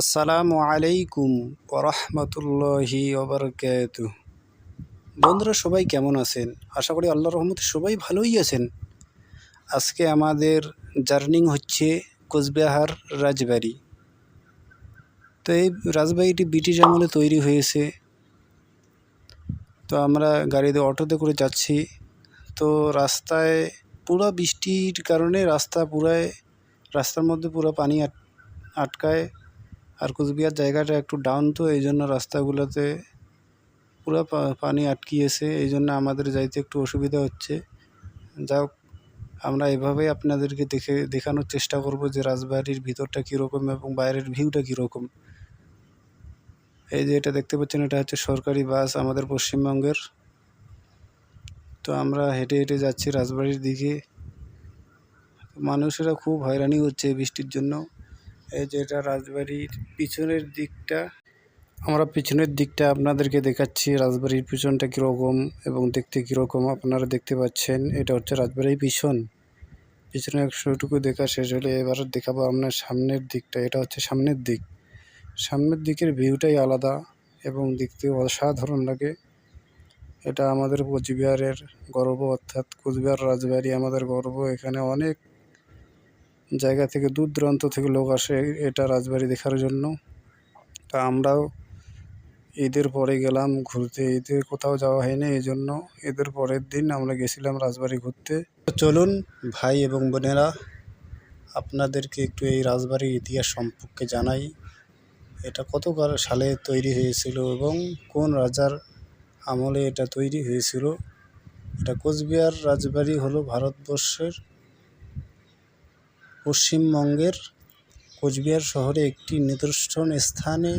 আসসালামু আলাইকুম ওরহমতুল্লাহি বন্ধুরা, সবাই কেমন আছেন? আশা করি আল্লাহ রহমতে সবাই ভালোই আছেন। আজকে আমাদের জার্নিং হচ্ছে কোচবিহার রাজবাড়ি। তো এই রাজবাড়িটি ব্রিটিশ আমলে তৈরি হয়েছে। তো আমরা গাড়িতে, অটোতে করে যাচ্ছি। তো রাস্তায় পুরো বৃষ্টির কারণে রাস্তা পুরায়, রাস্তার মধ্যে পুরো পানি আট, আটকায়। আর কুচবিহার জায়গাটা একটু ডাউন তো এই জন্য রাস্তাগুলোতে পুরো পানি আটকিয়েছে এই জন্য আমাদের যাইতে একটু অসুবিধা হচ্ছে। যাই আমরা এভাবেই আপনাদেরকে দেখে, দেখানোর চেষ্টা করব যে রাজবাড়ির ভিতরটা কীরকম এবং বাইরের ভিউটা কীরকম। এই যে এটা দেখতে পাচ্ছেন, এটা হচ্ছে সরকারি বাস আমাদের পশ্চিমবঙ্গের। তো আমরা হেঁটে হেঁটে যাচ্ছি রাজবাড়ির দিকে। মানুষেরা খুব হয়রানি হচ্ছে বৃষ্টির জন্য। এই যে এটা রাজবাড়ির পিছনের দিকটা। আমরা পিছনের দিকটা আপনাদেরকে দেখাচ্ছি। রাজবাড়ির পিছনটা কীরকম এবং দেখতে কীরকম আপনারা দেখতে পাচ্ছেন। এটা হচ্ছে রাজবাড়ির পিছন। পিছনে একশোটুকু দেখা শেষ হলে এবার দেখাবো আপনার সামনের দিকটা। এটা হচ্ছে সামনের দিক। সামনের দিকের ভিউটাই আলাদা এবং দেখতে অসাধারণ লাগে। এটা আমাদের কোচবিহারের গর্ব, অর্থাৎ কোচবিহার রাজবাড়ি আমাদের গর্ব। এখানে অনেক জায়গা থেকে দূর দূরান্ত থেকে লোক আসে এটা রাজবাড়ি দেখার জন্য। তা আমরাও ঈদের পরে গেলাম ঘুরতে ঈদের কোথাও যাওয়া হয়নি এই জন্য ঈদের পরের দিন আমরা গেছিলাম রাজবাড়ি ঘুরতে। চলুন ভাই এবং বোনেরা, আপনাদেরকে একটু এই রাজবাড়ির ইতিহাস সম্পর্কে জানাই। এটা কত সালে তৈরি হয়েছিল এবং কোন রাজার আমলে এটা তৈরি হয়েছিল? এটা কোচবিহার রাজবাড়ি হলো ভারতবর্ষের পশ্চিমবঙ্গের কোচবিহার শহরে একটি নিদর্শন স্থানে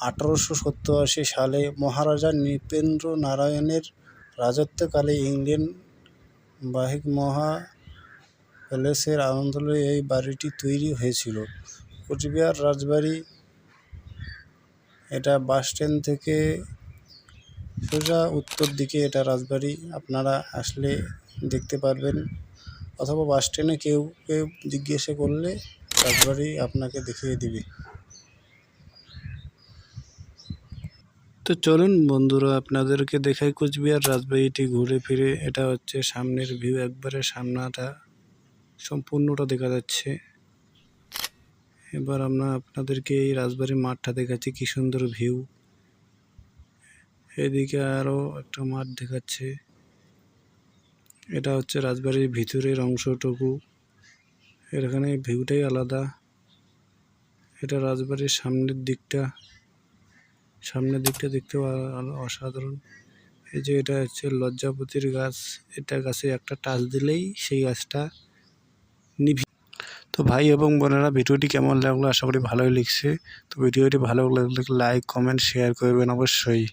আঠারোশো সত্তর সালে মহারাজা নৃপেন্দ্র নারায়ণের রাজত্বকালে ইংল্যান্ড বাহিক মহা প্যালেসের আন্দোলনে এই বাড়িটি তৈরি হয়েছিল। কোচবিহার রাজবাড়ি এটা বাস স্ট্যান্ড থেকে সোজা উত্তর দিকে এটা রাজবাড়ি। আপনারা আসলে দেখতে পারবেন অথবা বাস স্ট্যান্ডে কেউ কেউ জিজ্ঞাসা করলে রাজবাড়ি আপনাকে দেখিয়ে দিবে। তো চলুন বন্ধুরা, আপনাদেরকে দেখাই কোচবিহার রাজবাড়িটি ঘুরে ফিরে। এটা হচ্ছে সামনের ভিউ একবারে সামনাটা, সম্পূর্ণটা দেখা যাচ্ছে। এবার আমরা আপনাদেরকে এই রাজবাড়ির মাঠটা দেখাচ্ছি, কি সুন্দর ভিউ এদিকে আরও একটা মাঠ দেখাচ্ছে। এটা হচ্ছে রাজবাড়ির ভিতরের অংশটুকু। এখানে ভিউটাই আলাদা। এটা রাজবাড়ির সামনের দিকটা। সামনের দিকটা দেখতে অসাধারণ। এই যে এটা হচ্ছে লজ্জাপতির গাছ। এটা গাছে একটা টাচ দিলেই সেই গাছটা নিভি তো ভাই এবং বোনেরা, ভিডিওটি কেমন লাগল? আশা করি ভালোই লিখছে তো ভিডিওটি ভালো লাগলে লাইক, কমেন্ট, শেয়ার করবেন অবশ্যই।